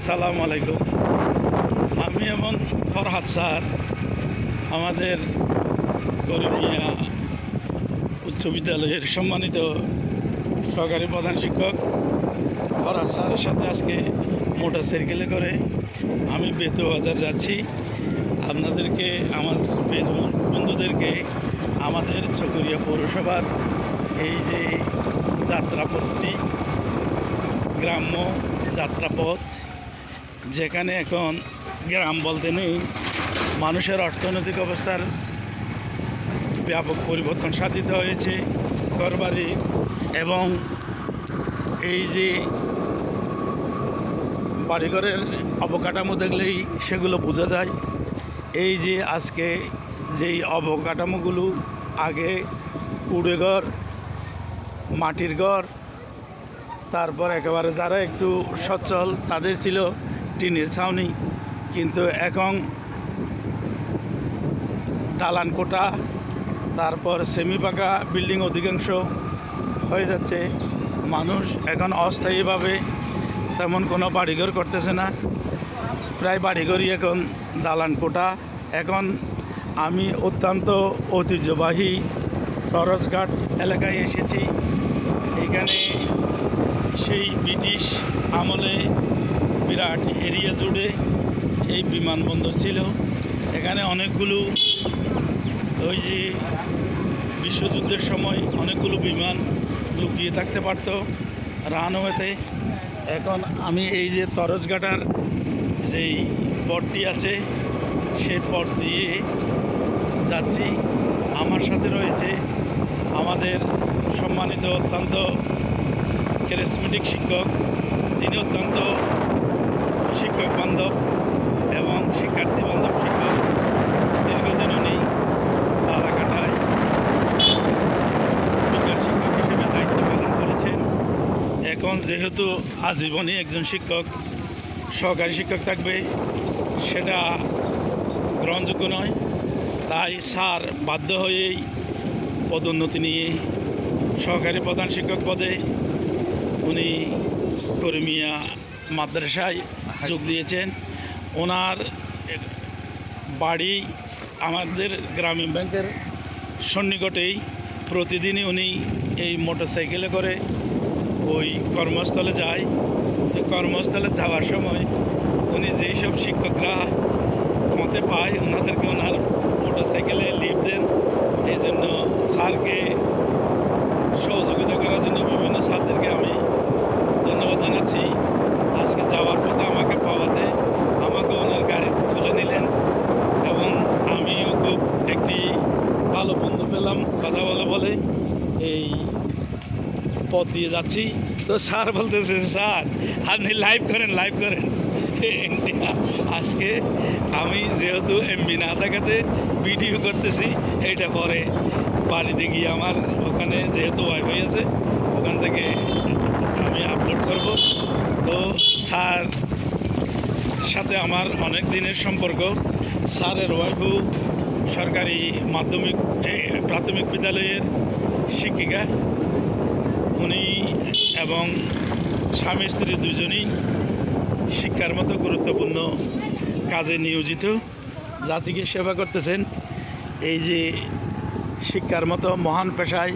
আসসালামু আলাইকুম। আমি এমন ফরহাদ স্যার, আমাদের গরিবিয়া উচ্চ বিদ্যালয়ের সম্মানিত সহকারী প্রধান শিক্ষক ফরহাদ স্যারের সাথে আজকে মোটর সাইকেলে করে আমি বেতু বাজার যাচ্ছি। আপনাদেরকে, আমার ফেসবুক বন্ধুদেরকে, আমাদের চকরিয়া পৌরসভার এই যে যাত্রাপথটি, গ্রাম্য যাত্রাপথ যেখানে এখন গ্রাম বলতে নেই, মানুষের অর্থনৈতিক অবস্থার ব্যাপক পরিবর্তন সাধিত হয়েছে ঘরবাড়ি এবং এই যে বাড়িঘরের অবকাঠামো দেখলেই সেগুলো বোঝা যায়। এই যে আজকে যেই অবকাঠামোগুলো, আগে কুড়ে ঘর, মাটির ঘর, তারপর একেবারে যারা একটু সচ্ছল তাদের ছিল টিনের ছাউনি কিন্তু এখন দালান কোটা তারপর সেমি পাকা বিল্ডিং অধিকাংশ হয়ে যাচ্ছে। মানুষ এখন অস্থায়ীভাবে তেমন কোনো বাড়িঘর করতেছে না। প্রায় বাড়িঘরই এখন দালান কোটা এখন আমি অত্যন্ত ঐতিহ্যবাহী টরসঘাট এলাকায় এসেছি। এখানে সেই ব্রিটিশ আমলে বিরাট এরিয়া জুড়ে এই বিমানবন্দর ছিল। এখানে অনেকগুলো ওই যে বিশ্বযুদ্ধের সময় অনেকগুলো বিমান লুকিয়ে থাকতে পারত রানওয়েতে। এখন আমি এই যে তরজঘাটার যেই পথটি আছে সেই পথ দিয়ে যাচ্ছি। আমার সাথে রয়েছে আমাদের সম্মানিত অত্যন্ত ক্যারিসমেটিক শিক্ষক। তিনি অত্যন্ত শিক্ষক বান্ধব এবং শিক্ষার্থী বান্ধব শিক্ষক দীর্ঘদিন উনি শিক্ষক হিসেবে দায়িত্ব পালন করেছেন। এখন যেহেতু আজীবনই একজন শিক্ষক, সহকারী শিক্ষক থাকবে, সেটা গ্রহণযোগ্য নয়। তাই স্যার বাধ্য হয়েই পদোন্নতি নিয়ে সহকারী প্রধান শিক্ষক পদে উনি কর্মিয়া মাদ্রাসায় যোগ দিয়েছেন। ওনার বাড়ি আমাদের গ্রামীণ ব্যাংকের সন্নিকটেই। প্রতিদিনই উনি এই মোটরসাইকেলে করে ওই কর্মস্থলে যায়। তো কর্মস্থলে যাওয়ার সময় উনি যেই সব শিক্ষকরা মতে পায়, ওনাদেরকে ওনার মোটরসাইকেলে লিভ দেন। এই জন্য স্যারকে সহযোগিতা করার জন্য বিভিন্ন ছাত্রদেরকে আমি ধন্যবাদ জানাচ্ছি আজকে যাওয়ার পথে আমাকে পাওয়াতে আমাকে ওনার গাড়িতে তুলে নিলেন এবং আমিও খুব একটি ভালো বন্ধু পেলাম কথা বলে বলে এই পথ দিয়ে যাচ্ছি। তো স্যার বলতেছে, স্যার, আপনি লাইভ করেন লাইভ করেন। আজকে আমি যেহেতু এমবি না থাকাতে ভিডিও করতেছি, এটা পরে বাড়িতে গিয়ে আমার ওখানে যেহেতু ওয়াইফাই আছে, ওখান থেকে আমি আপলোড করব। তো স্যার সাথে আমার অনেক দিনের সম্পর্ক। স্যারের ওয়াইফও সরকারি মাধ্যমিক প্রাথমিক বিদ্যালয়ের শিক্ষিকা। উনি এবং স্বামী স্ত্রী দুজনেই শিক্ষার মতো গুরুত্বপূর্ণ কাজে নিয়োজিত। জাতিকে সেবা করতেছেন। এই যে শিক্ষার মতো মহান পেশায়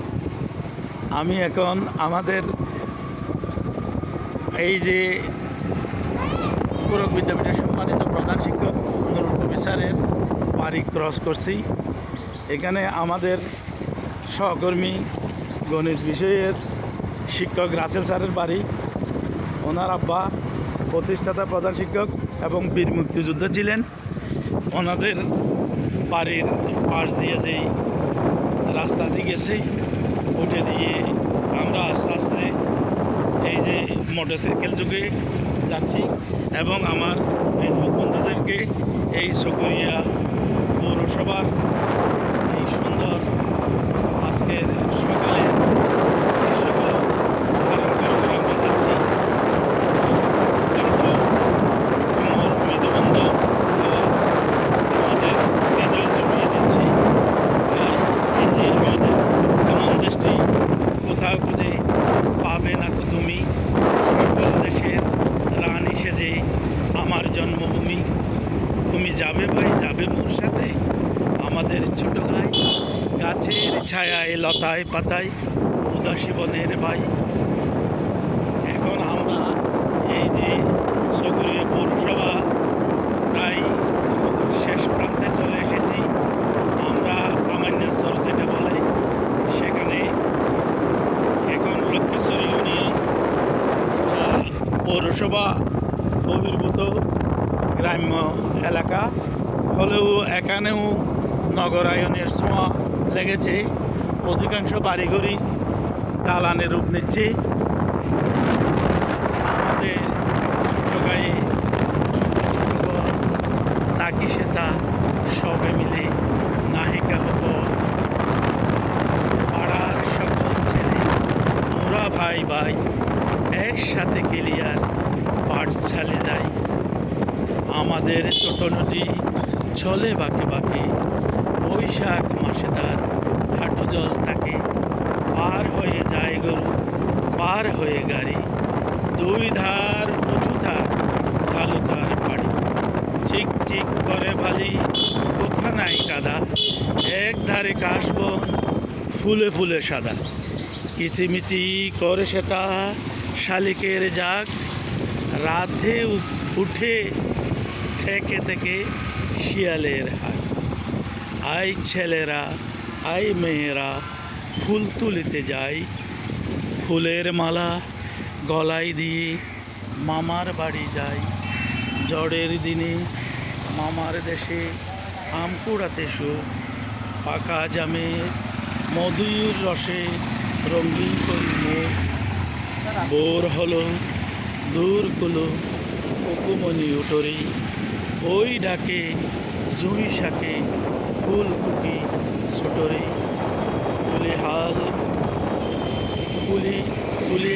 আমি এখন আমাদের এই যে পুরক বিদ্যাপীঠের সম্মানিত প্রধান শিক্ষক নুরুল কবি স্যারের বাড়ি ক্রস করছি। এখানে আমাদের সহকর্মী গণিত বিষয়ের শিক্ষক রাসেল স্যারের বাড়ি, ওনার আব্বা, প্রতিষ্ঠাতা প্রধান শিক্ষক এবং বীর মুক্তিযুদ্ধ ছিলেন। ওনাদের বাড়ির পাশ দিয়ে যেই রাস্তা দিয়ে গেছে উঠে দিয়ে আমরা আস্তে আস্তে এই যে মোটরসাইকেল যুগে যাচ্ছি এবং আমার ফেসবুক বন্ধুদেরকে এই সকরিয়া পৌরসভার এই সুন্দর আজকের সকালে দৃশ্যগুলো ধারণ করে করে আমরা যাচ্ছি অত্যন্ত কোমল মৃদুবন্ধ হাওয়া আমাদের হৃদয় জমিয়ে দিচ্ছে তাই এই যে আমাদের এমন দেশটি কোথাও খুঁজে পাবে না তো তুমি সকল দেশের রানী সেজে পাতায় উদাসী বনের ভাই। এখন আমরা এই যে সগুরিয়া পৌরসভা প্রায় শেষ প্রান্তে চলে এসেছি। আমরা প্রামাণ্যস্বর যেটা বলে, সেখানে এখন লক্ষ্যেশ্বরী ইউনিয়ন পৌরসভা বহির্ভূত গ্রাম্য এলাকা। হলেও এখানেও নগরায়নের ছোঁয়া লেগেছে। অধিকাংশ বাড়িঘরই দালানের রূপ নিচ্ছে। আমাদের ছোট গায়ে ছোট ছোট ঘর তাকি সেতা সবে মিলে নাহিকা হব। পাড়ার সকল ছেলে, মোরা ভাই ভাই, একসাথে কেলিয়ার পাঠশালে যাই। আমাদের ছোট নদী চলে বাঁকে বাঁকে, বৈশাখ মাসে তার জল থাকে পার হয়ে যায় গরু, পার হয়ে গাড়ি। দুই ধার উঁচু থাক কালো তার বাড়ি। চিক চিক করে ভালি কোথা নাই কাদা। এক ধারে কাশবন, ফুলে ফুলে সাদা। কিচিমিচি করে সেটা শালিকের যাক রাধে উঠে থেকে থেকে শিয়ালের হাট আই ছেলেরা আই মেয়েরা, ফুল তুলিতে যায় ফুলের মালা গলায় দিয়ে মামার বাড়ি যাই। ঝড়ের দিনে মামার দেশে আম কুড়াতে সুখ পাকা জামে মধুর রসে রঙিন করি মুখ বোর হলো দূরগুলো কুকুমনি উঠরি। ওই ডাকে জুঁই শাকে ফুল ফুটি ছোটরে তুলে হাল কুলি তুলে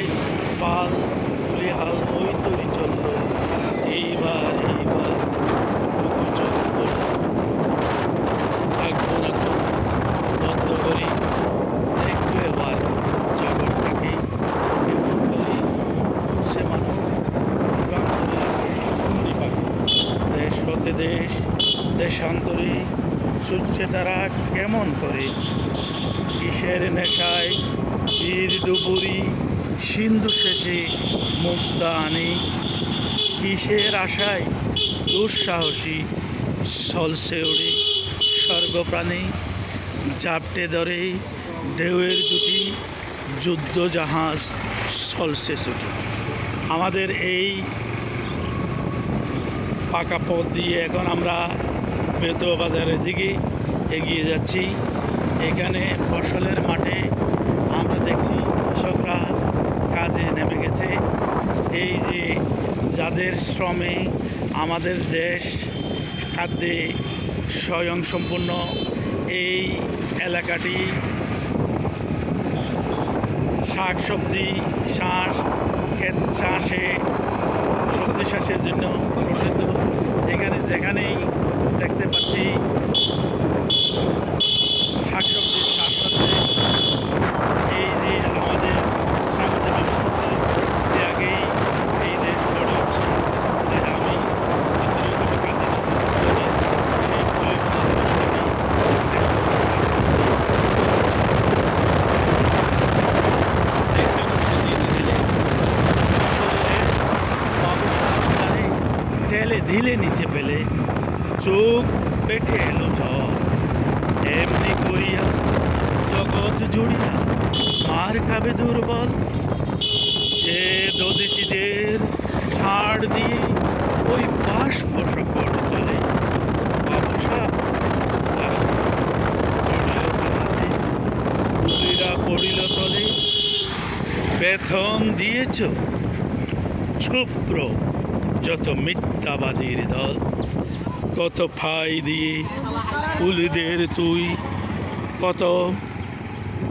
পাল তুলে হাল, ওই তরি চলল এইবার এইবার কুকু চলল থাকব না তো বন্ধ করি দেখব এবার জগৎটাকে কেমন করে উঠছে মানুষ যুগান্তরে ঘূর্ণি পাখি দেশ হতে দেশ দেশান্তরে ছুটছে তারা কেমন করে? কিসের নেশায়? বীর ডুবুরি, সিন্ধু শেষে মুক্তা আনে। কিসের আশায়? দুঃসাহসী, সলসে ওড়ে স্বর্গপ্রাণী। জাপটে ধরে ঢেউয়ের দুটি যুদ্ধ জাহাজ সলসে ছুটে। আমাদের এই পাকা পথ দিয়ে এখন আমরা বেতুয়া বাজারের দিকে এগিয়ে যাচ্ছি। এখানে ফসলের মাঠে আমরা দেখছি কৃষকরা কাজে নেমে গেছে। এই যে যাদের শ্রমে আমাদের দেশ খাদ্যে স্বয়ংসম্পূর্ণ, এই এলাকাটি শাক সবজি শাঁস, ক্ষেত চাষে সবজি চাষের জন্য প্রসিদ্ধ। এখানে যেখানেই দেখতে পাচ্ছি শাক সবজির চাষ এই যে আমাদের শ্রমজীবী আগেই এই দেশ গড়ে উঠছে। আমি কাজে নিয়োজিত করি। সেই ফুলের দেখতে বসে দিতে দিলে ফসলের বাবুসার ধারে ঠেলে ঢিলে নিচে ফেলে চোখ পেটে এলো ঝড় এমনি করিয়া জগৎ জুড়িয়া আর খাবে দুর্বল যে দোদেশিদের হাড় দিয়ে ওই বাষ্প সকট চলে বাবুসা চড়িল তাহাতে পুরীরা পড়িল তলে। বেতন দিয়েছ? ছুপ্র যত মিথ্যাবাদীর দল, কত ফাই দিয়ে উলিদের তুই, কত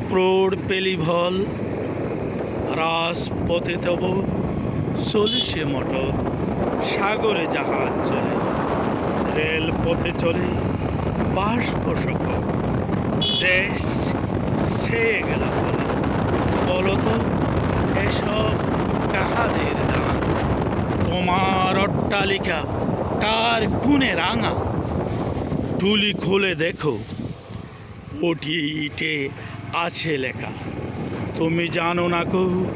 প্রৌঢ় পেলি ভল। রাজপথে তব চলিসে মোটর, সাগরে জাহাজ চলে রেল পথে চলে বাষ্প দেশ ছেয়ে গেল বলে বলো তো এসব কাহাদের দান তোমার অট্টালিকা কার খুনে রাঙা? টুলি খুলে দেখো ওটি ইটে আছে লেখা। তুমি জানো না কহু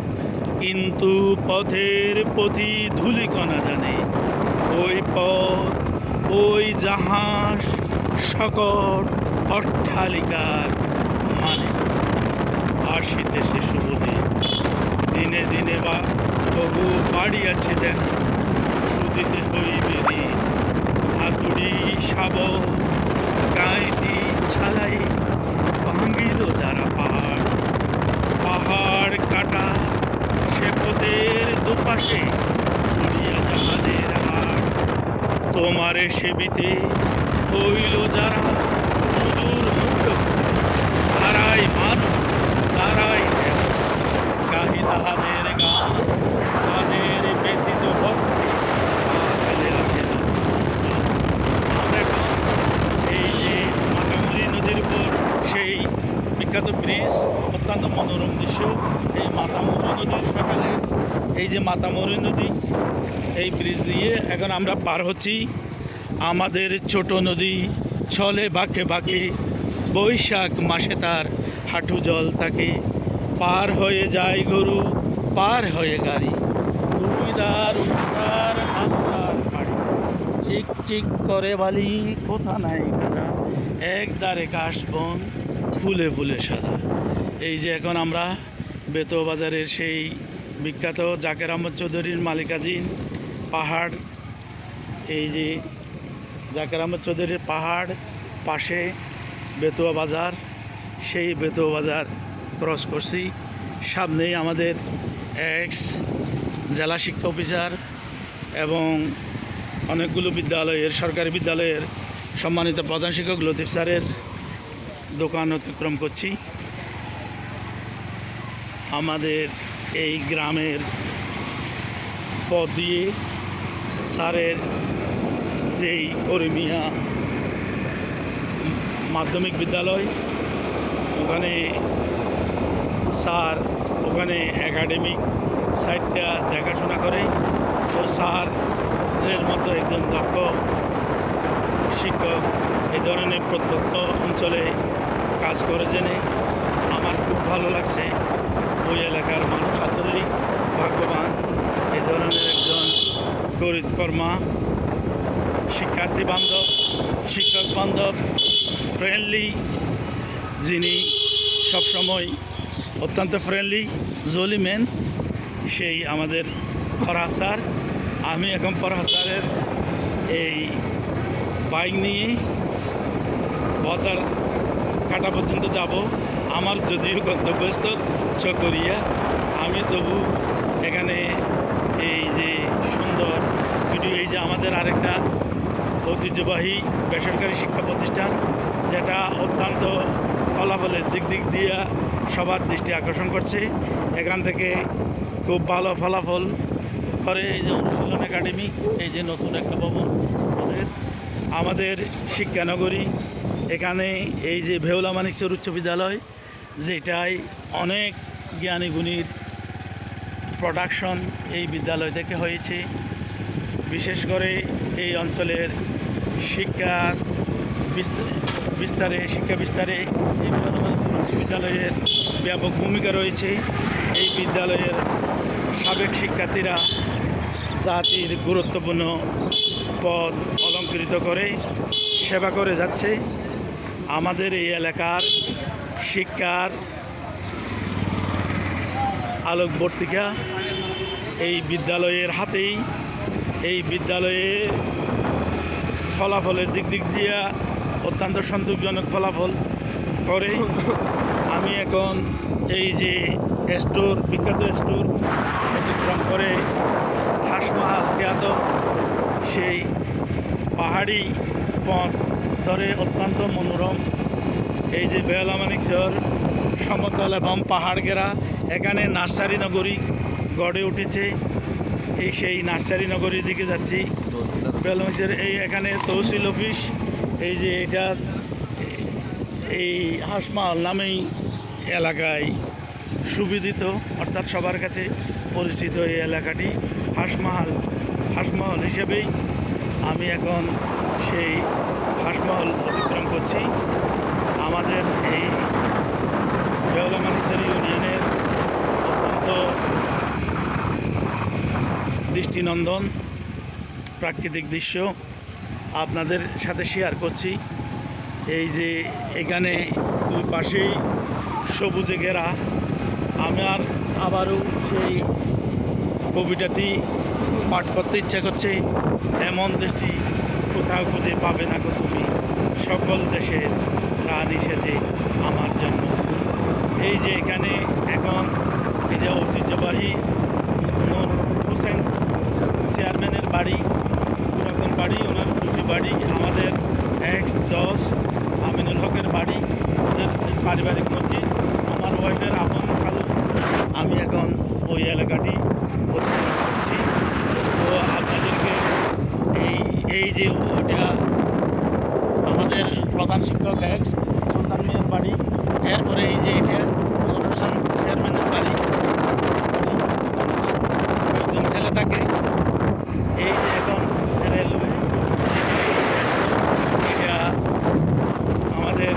কিন্তু পথের প্রতি ধুলিকণা জানে। ওই পথ, ওই জাহাজ সকট অট্টালিকার আসিতেছে শুভদিন দিনে দিনে বা বহু বাড়িয়াছে দেন। সুদিতে হইবে দিন হাতুড়ি শাব গাইতি ছালাই, ভাঙ্গিল যারা পাহাড়। পাহাড় কাটা, সে পথের দুপাশে তোমারে সেবিতে হইল যারা হুজুর মুক্ত তারাই মানুষ তারাই দেব গাহি তাহাদের গান তাদের ব্যতীত ভক্তি তাহলে আছে না। আমরা এখন এই যে মাতামুরি নদীর উপর সেই বিখ্যাত ব্রিজ অত্যন্ত মনোরম দৃশ্য এই মাতামুরি নদীর সকালে, এই যে মাতামুরি নদী, এই ব্রিজ দিয়ে এখন আমরা পার হচ্ছি। আমাদের ছোট নদী ছলে বাঁকে বাঁকে, বৈশাখ মাসে তার হাঁটু জল থাকে পার হয়ে যায় গরু, পার হয়ে গাড়ি। উড়িদার উদ্ধার হালদার গাড়ি চিক চিক করে বালি, কোথা নাই কাটা এক দারে কাশবন ফুলে ফুলে সাদা। এই যে এখন আমরা বেতো বাজারের সেই বিখ্যাত জাকের আহমদ চৌধুরীর মালিকাধীন পাহাড়। এই যে জাকের আহমদ চৌধুরীর পাহাড় পাশে বেতুয়া বাজার সেই বেতুয়া বাজার ক্রস করছি। সামনেই আমাদের এক্স জেলা শিক্ষা অফিসার এবং অনেকগুলো বিদ্যালয়ের, সরকারি বিদ্যালয়ের সম্মানিত প্রধান শিক্ষক লতিফ স্যারের দোকান অতিক্রম করছি। আমাদের এই গ্রামের পথ দিয়ে স্যারের যেই করিমিয়া মাধ্যমিক বিদ্যালয়, ওখানে স্যার, ওখানে একাডেমিক সাইডটা দেখাশোনা করে তো স্যারের মতো একজন দক্ষ শিক্ষক এই ধরনের প্রত্যন্ত অঞ্চলে কাজ করে জেনে আমার খুব ভালো লাগছে। ওই এলাকার মানুষ আসলেই ভাগ্যবান। এই ধরনের একজন কর্মা, শিক্ষার্থী বান্ধব, শিক্ষক বান্ধব ফ্রেন্ডলি যিনি সবসময় অত্যন্ত ফ্রেন্ডলি জলি ম্যান সেই আমাদের ফরহা স্যার আমি এখন ফরহা স্যারের এই বাইক নিয়ে বদার কাটা পর্যন্ত যাব। আমার যদিও গন্তব্যস্থল চকরিয়া আমি তবু এখানে এই যে সুন্দর ভিডিও, এই যে আমাদের আরেকটা ঐতিহ্যবাহী বেসরকারি শিক্ষা প্রতিষ্ঠান, যেটা অত্যন্ত ফলাফলের দিক দিক দিয়ে সবার দৃষ্টি আকর্ষণ করছে। এখান থেকে খুব ভালো ফলাফল করে এই যে অনুশীলন একাডেমি, এই যে নতুন একটা ভবন। ওদের, আমাদের শিক্ষানগরী, এখানে এই যে ভেউলা মানিকচর উচ্চ বিদ্যালয় যেটাই অনেক জ্ঞানী গুণীর প্রোডাকশন এই বিদ্যালয় থেকে হয়েছে। বিশেষ করে এই অঞ্চলের বিস্ত- বিস্তারে, শিক্ষা বিস্তারে এই বিদ্যালয়ের ব্যাপক ভূমিকা রয়েছে। এই বিদ্যালয়ের সাবেক শিক্ষার্থীরা জাতির গুরুত্বপূর্ণ পদ অলঙ্কৃত করে সেবা করে যাচ্ছে। আমাদের এই এলাকার শিক্ষার আলোকবর্তিকা এই বিদ্যালয়ের হাতেই, এই বিদ্যালয়ে ফলাফলের দিক দিক দিয়া অত্যন্ত সন্তোষজনক ফলাফল করে আমি এখন এই যে স্টোর, বিখ্যাত স্টোর অতিক্রম করে হাসমাহাল খ্যাত সেই পাহাড়ি পথ ধরে অত্যন্ত মনোরম। এই যে বেলা মানিকচর সমতল এবং পাহাড় ঘেরা এখানে নার্সারি নগরী গড়ে উঠেছে। এই সেই নার্সারি নগরীর দিকে যাচ্ছি। বেলমাইচের এই এখানে তহসিল অফিস। এই যে এটা, এই হাসমাল নামেই এলাকায় সুবিদিত, অর্থাৎ সবার কাছে পরিচিত এই এলাকাটি। হাঁসমহাল হাসমহল হিসেবেই আমি এখন সেই হাঁসমহল অতিক্রম করছি। আমাদের এই বেওলামানিসার ইউনিয়নের দৃষ্টিনন্দন, প্রাকৃতিক দৃশ্য আপনাদের সাথে শেয়ার করছি। এই যে এখানে দুই পাশেই সবুজে ঘেরা আমার আবারও সেই কবিতাটি পাঠ করতে ইচ্ছা করছে। এমন দেশটি কোথাও খুঁজে পাবে না গো তুমি। সকল দেশের প্রাণ এসেছে আমার জন্য এই যে এখানে এখন যে ঐতিহ্যবাহী নূর হোসেন চেয়ারম্যানের বাড়ি, পুরাতন বাড়ি, ওনার দুটি বাড়ি, আমাদের এক্স জজ আমিনুল হকের বাড়ি ওদের পারিবারিক মধ্যে, আমার ওয়াইফের আপন খালু আমি এখন ওই এলাকাটি পরিচালনা করছি তো আপনাদেরকে এই এই যে ওটা আমাদের প্রধান শিক্ষক এক্স সুলতান মিয়ার বাড়ি এরপরে এই যে এটা নূর হোসেন চেয়ারম্যানের বাড়ি একজন ছেলে থাকে এই যে এখন রেলওয়ে এটা আমাদের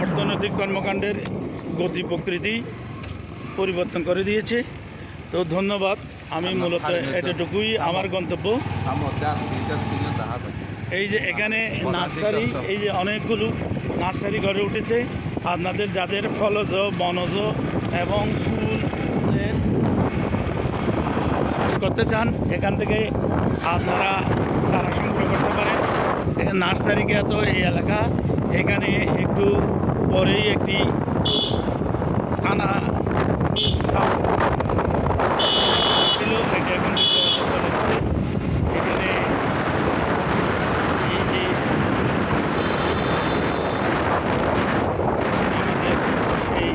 অর্থনৈতিক কর্মকাণ্ডের গতি প্রকৃতি পরিবর্তন করে দিয়েছে। তো ধন্যবাদ। আমি মূলত এতটুকুই আমার গন্তব্য. এই যে এখানে নার্সারি এই যে অনেকগুলো নার্সারি গড়ে উঠেছে। আপনাদের যাদের ফলজ বনজ এবং ফুল করতে চান এখান থেকে আপনারা চারা সংগ্রহ করতে পারেন। এখানে নার্সারি তো এই এলাকা। এখানে একটু পরেই একটি সাব ছিল এটা এখন চলে গেছে এখানে এই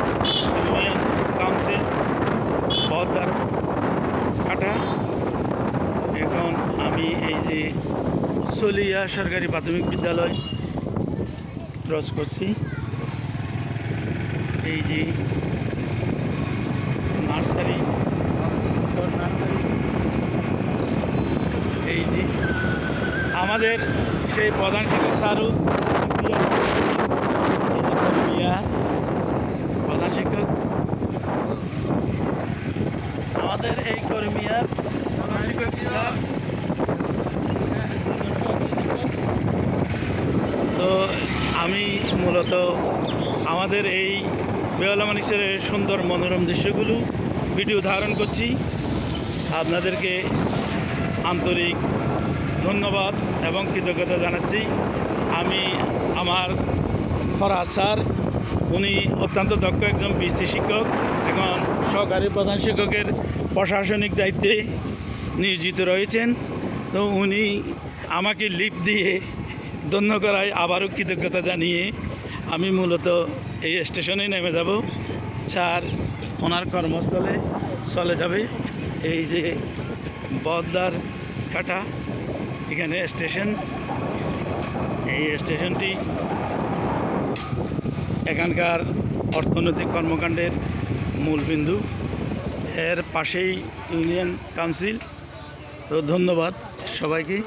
ইউনিয়ন কাউন্সিল বহদ্দার কাটা এখন আমি এই যে সলিয়া সরকারি প্রাথমিক বিদ্যালয় ক্রস করছি এই যে নার্সারি এই যে আমাদের সেই প্রধান শিক্ষক স্যারও প্রধান শিক্ষক। আমাদের এই কর্মীয়ার প্রধান শিক্ষক তো আমি মূলত আমাদের এই বেওলা মানুষের সুন্দর মনোরম দৃশ্যগুলো ভিডিও ধারণ করছি। আপনাদেরকে আন্তরিক ধন্যবাদ এবং কৃতজ্ঞতা জানাচ্ছি। আমি আমার ফরা স্যার, উনি অত্যন্ত দক্ষ একজন বৃষ্টি শিক্ষক, এখন সহকারী প্রধান শিক্ষকের প্রশাসনিক দায়িত্বে নিয়োজিত রয়েছেন। তো উনি আমাকে লিপ দিয়ে ধন্য করায় আবারও কৃতজ্ঞতা জানিয়ে আমি মূলত এই স্টেশনে নেমে যাব। স্যার ওনার কর্মস্থলে চলে যাবে। এই যে বদ্দার কাটা এখানে স্টেশন। এই স্টেশনটি এখানকার অর্থনৈতিক কর্মকাণ্ডের মূল বিন্দু। এর পাশেই ইউনিয়ন কাউন্সিল। তো ধন্যবাদ সবাইকে।